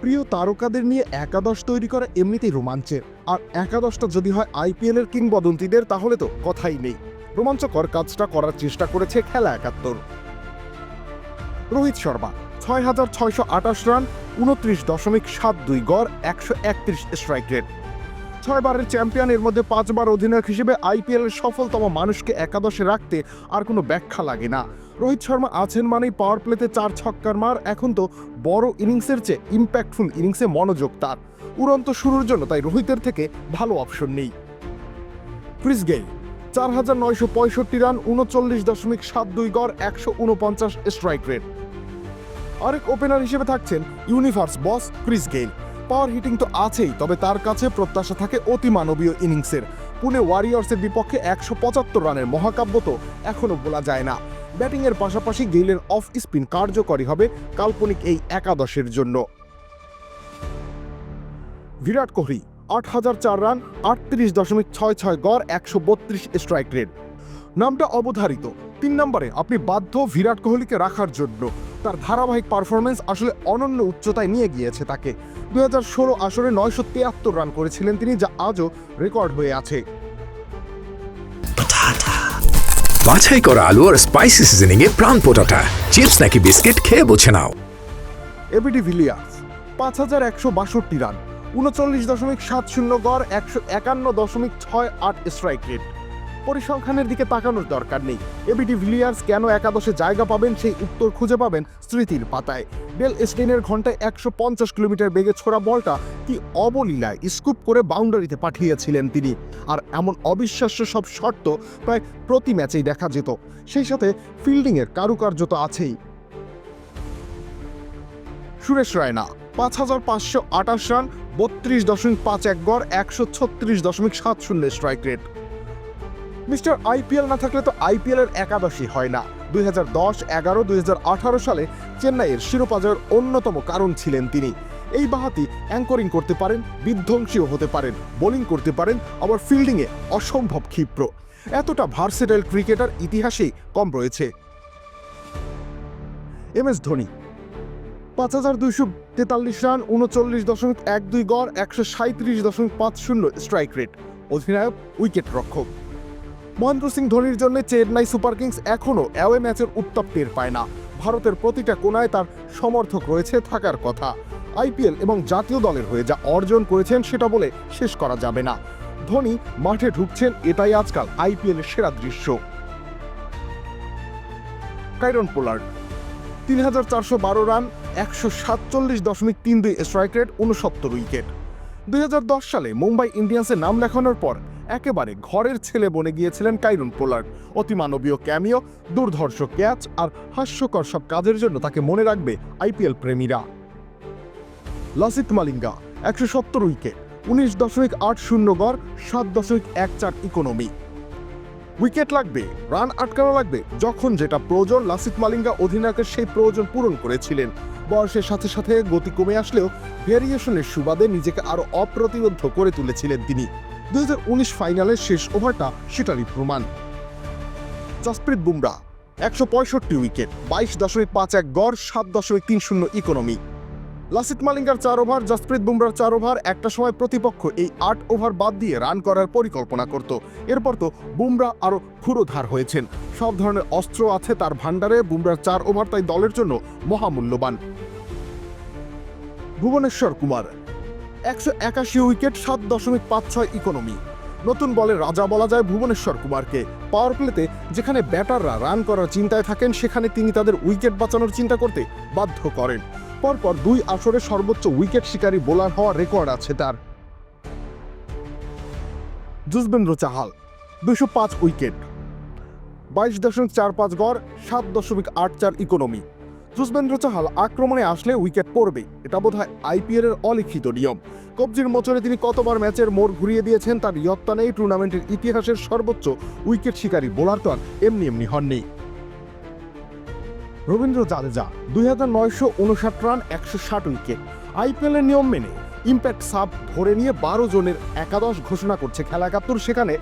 প্রিয় তারকাদের নিয়ে একাদশ তৈরি করা এমনিতেই রোমাঞ্চের। আর একাদশটা যদি হয় আইপিএল এর কিংবদন্তিদের, তাহলে তো কথাই নেই। রোমাঞ্চকর কাজটা করার চেষ্টা করেছে খেলা একাত্তর। রোহিত শর্মা, ছয় হাজার ছয়শো আঠাশ রান, উনত্রিশ দশমিক সাত দুই গড়, একশো একত্রিশ স্ট্রাইক রেট ছয়বারের চ্যাম্পিয়ন, এর মধ্যে পাঁচবার অধিনায়ক হিসেবে আইপিএল এর সফলতম মানুষকে একাদশে রাখতে আর কোনো ব্যাখ্যা লাগে না। রোহিত শর্মা আছেন মানেই পাওয়ার প্লেতে চার ছক্কার মার, এখন তো বড় ইনিংসের চেয়ে ইম্প্যাক্টফুল ইনিংসে মনোযোগ তার। উড়ন্ত শুরুর জন্য তাই রোহিতের থেকে ভালো অপশন নেই। ক্রিস গেইল, চার হাজার নয়শো পঁয়ষট্টি রান, উনচল্লিশ দশমিক সাত দুই গড়, একশো উনপঞ্চাশ স্ট্রাইক রেট আরেক ওপেনার হিসেবে থাকছেন universe boss Chris Gayle. Power hitting তো আছেই, তবে তার কাছে প্রত্যাশা থাকে অতি মানবীয় ইনিংসের। পুনে ওয়ারিয়র্সের বিপক্ষে একশো পঁচাত্তর রানের মহাকাব্য তো এখনও বলা যায় না। ব্যাটিংয়ের পাশাপাশি গেইলের অফ স্পিন কার্যকরী হবে কাল্পনিক এই একাদশের জন্য। বিরাট কোহলি, আট হাজার চার রান, আটত্রিশ দশমিক ছয় ছয় গড়, একশো বত্রিশ স্ট্রাইক রেট। নামটা অবধারিত। তিন নম্বরে আপনি বাধ্য বিরাট কোহলিকে রাখার জন্য। তার ধারাবাহিক পারফরমেন্স আসলে অনন্য উচ্চতায় নিয়ে গিয়েছে তাকে। দু হাজার ষোলো আসরে নয়শো তিয়াত্তর রান করেছিলেন তিনি যা আজও রেকর্ড হয়ে আছে। বাছাই করা আলু আর স্পাইসি সিজনিং এ প্রাণ পোটাটা। চিপস নাকি বিস্কিট খেয়ে বোঝে নাও। এবিডি ভিলিয়ার্স পাঁচ হাজার একশো বাষট্টি রান উনচল্লিশ দশমিক সাত শূন্য গড় একশো একান্ন দশমিক ছয় আট স্ট্রাইক রেট পরিসংখ্যানের দিকে তাকানোর দরকার নেই। এবিডি ভিলিয়ার্স কেন একাদশে জায়গা পাবেন সেই উত্তর খুঁজে পাবেন স্মৃতির পাতায়। বেল স্টেনের ঘন্টায় একশো পঞ্চাশ কিলোমিটার বেগে ছোড়া বলটা কি অবলীলায় স্কুপ করে বাউন্ডারিতে পাঠিয়েছিলেন তিনি? আর এমন অবিশ্বাস্য সব শর্ত প্রায় প্রতি ম্যাচেই দেখা যেত। সেই সাথে ফিল্ডিংয়ের কারুকার্য তো আছেই। সুরেশ রায়না, পাঁচ হাজার পাঁচশো আঠাশ রান, বত্রিশ দশমিক পাঁচ এক গড়, একশো ছত্রিশ দশমিক সাত শূন্য স্ট্রাইক রেট মিস্টার আইপিএল না থাকলে তো আইপিএল এর একাদশী হয় না। দুই হাজার দশ, এগারো, দুই হাজার আঠারো সালে চেন্নাইয়ের শিরোপা জয়ের অন্যতম কারণ ছিলেন তিনি। এই বাহাতি অ্যাঙ্করিং করতে পারেন, বিধ্বংসীও হতে পারেন, বোলিং করতে পারেন, আবার ফিল্ডিংয়ে অসম্ভব ক্ষিপ্র। এতটা ভার্সেটাইল ক্রিকেটার ইতিহাসেই কম রয়েছে। এম এস ধোনি, পাঁচ হাজার দুইশো তেতাল্লিশ রান, উনচল্লিশ দশমিক এক দুই গড়, একশো সাঁত্রিশ দশমিক পাঁচ শূন্য স্ট্রাইক রেট অধিনায়ক উইকেট রক্ষক মহেন্দ্র সিং ধোনির জন্য চেন্নাই সুপার কিংস এখনও অ্যাওয়ে ম্যাচের উত্তাপ টের পায় না। ভারতের প্রতিটা কোনায় তার সমর্থক রয়েছে থাকার কথা। আইপিএল এবং জাতীয় দলের হয়ে যা অর্জন করেছেন সেটা বলে শেষ করা যাবে না। ধোনি মাঠে ঢুকছেন এটাই আজকাল আইপিএলের সেরা দৃশ্য। কাইরন পোলার্ড, তিন হাজার চারশো বারো রান, একশো সাতচল্লিশ দশমিক তিন দুই স্ট্রাইক রেট উনসত্তর উইকেট। দুই হাজার দশ সালে মুম্বাই ইন্ডিয়ান্সের নাম লেখানোর পর একেবারে ঘরের ছেলে বনে গিয়েছিলেন কাইরুন পোলার্ড অতিমানবীয় ক্যামিও দুর্ধর্ষ ক্যাচ আর হাস্যকর সব কাজের জন্য তাকে মনে রাখবে আইপিএল প্রেমীরা। লসিত মালিঙ্গা, একশো সত্তর উইকেট, উনিশ দশমিক আট শূন্য গড়, সাত দশমিক এক চার ইকোনমি। উইকেট লাগবে, রান আটকানো লাগবে, যখন যেটা প্রয়োজন, লাসিত মালিঙ্গা অধিনায়কের সেই প্রয়োজন পূরণ করেছিলেন। বয়সের সাথে সাথে গতি কমে আসলেও ভেরিয়েশনের সুবাদে নিজেকে আরও অপ্রতিরোধ করে তুলেছিলেন তিনি। দুই ফাইনালের শেষ ওভারটা সেটারই প্রমাণ। জসপ্রীত বুমরা, একশো পঁয়ষট্টি উইকেট, বাইশ দশমিক পাঁচ এক গড়, সাত দশমিক তিন শূন্য ইকোনমি। লাসিত মালিঙ্গার চার ওভার, জসপ্রীত বুমরার চার ওভার, একটা সময় প্রতিপক্ষ এই আট ওভার বাদ দিয়ে রান করার পরিকল্পনা করত। এরপর তো বুমরা আরও ক্ষুরোধার হয়েছেন। সব ধরনের অস্ত্র আছে তার ভান্ডারে বুমরার চার ওভার তাই দলের জন্য মহামূল্যবান। ভুবনেশ্বর কুমার একশো একাশি উইকেট, সাত দশমিক পাঁচ ছয় ইকোনমি নতুন বলে রাজা বলা যায় ভুবনেশ্বর কুমারকে। পাওয়ার প্লেতে যেখানে ব্যাটাররা রান করার চিন্তায় থাকেন, সেখানে তিনি তাদের উইকেট বাঁচানোর চিন্তা করতে বাধ্য করেন। পরপর দুই আসরে সর্বোচ্চ উইকেট শিকারী বোলার হওয়ার রেকর্ড আছে তার। যুজবেন্দ্র চাহাল দুশো পাঁচ উইকেট, বাইশ দশমিক চার পাঁচ গড়, সাত দশমিক আট চার ইকোনমি যুজবেন্দ্র চাহাল আক্রমণে আসলে উইকেট পড়বে এটা বোধ হয় আইপিএল এর অলিখিত নিয়ম। কবজির মোচরে তিনি কতবার ম্যাচের মোড় ঘুরিয়ে দিয়েছেন তার ইয়ত্তা নেই, টুর্নামেন্টের ইতিহাসের সর্বোচ্চ উইকেট শিকারী বোলার তো আর এমনি এমনি হননি। রবীন্দ্র জাদেজা, দুই হাজার নয়শো উনষাট রান, একশো ষাট উইকেট। আইপিএল এর নিয়ম মেনে ইম্প্যাক্ট সাব ধরে নিয়ে বারো জনের একাদশ ঘোষণা করছে খেলা একাত্তর। সেখানে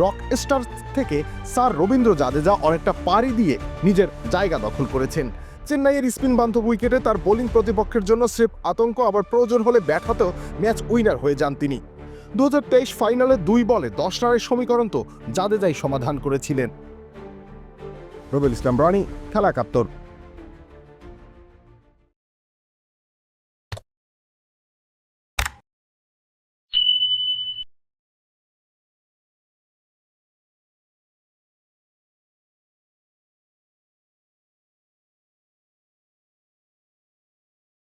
রক স্টার থেকে স্যার রবীন্দ্র জাদেজা অনেকটা পাড়ি দিয়ে নিজের জায়গা দখল করেছেন। চেন্নাইয়ের স্পিন বান্ধব উইকেটে তার বোলিং প্রতিপক্ষের জন্য স্রেফ আতঙ্ক, আবার প্রয়োজন হলে ব্যাট হাতেও ম্যাচ উইনার হয়ে যান তিনি। দু হাজার তেইশ ফাইনালে দুই বলে দশ রানের সমীকরণ তো জাদেজাই সমাধান করেছিলেন। রবিল ইসলাম রানি, খেলা একাত্তর।